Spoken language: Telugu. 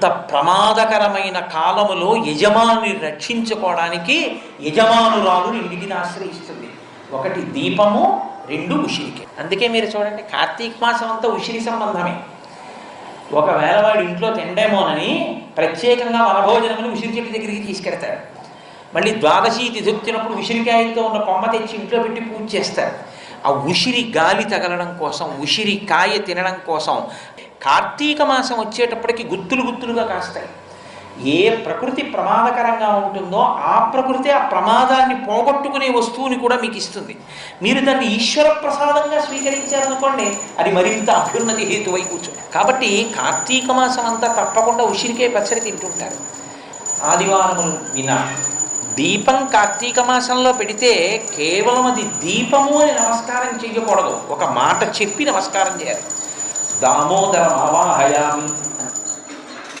అంత ప్రమాదకరమైన కాలములో యజమాని రక్షించుకోవడానికి యజమానురాలు ఇంటిని ఆశ్రయిస్తుంది. ఒకటి దీపము రెండు ఉసిరికి. అందుకే మీరు చూడండి కార్తీక మాసం అంతా ఉసిరి సంబంధమే. ఒకవేళ వాడు ఇంట్లో తిండేమోనని ప్రత్యేకంగా వనభోజనమని ఉసిరి చెట్టు దగ్గరికి తీసుకెళ్తారు మళ్ళీ ద్వాదశి తిథి వచ్చినప్పుడు ఉసిరికాయలతో ఉన్న కొమ్మ తెచ్చి ఇంట్లో పెట్టి పూజ చేస్తారు. ఆ ఉసిరి గాలి తగలడం కోసం ఉసిరి కాయ తినడం కోసం కార్తీక మాసం వచ్చేటప్పటికి గుత్తులు గుత్తులుగా కాస్తాయి. ఏ ప్రకృతి ప్రమాదకరంగా ఉంటుందో ఆ ప్రకృతి ఆ ప్రమాదాన్ని పోగొట్టుకునే వస్తువుని కూడా మీకు ఇస్తుంది. మీరు దాన్ని ఈశ్వర ప్రసాదంగా స్వీకరించారనుకోండి అది మరింత అభ్యున్నతి హేతువై కూర్చుంది కాబట్టి కార్తీక మాసం అంతా తప్పకుండా ఉసిరికే పచ్చడి తింటుంటారు. ఆదివారములు వినా దీపం కార్తీక మాసంలో పెడితే కేవలం అది దీపము అని నమస్కారం చేయకూడదు. ఒక మాట చెప్పి నమస్కారం చేయాలి. దామోదర అవాహయామి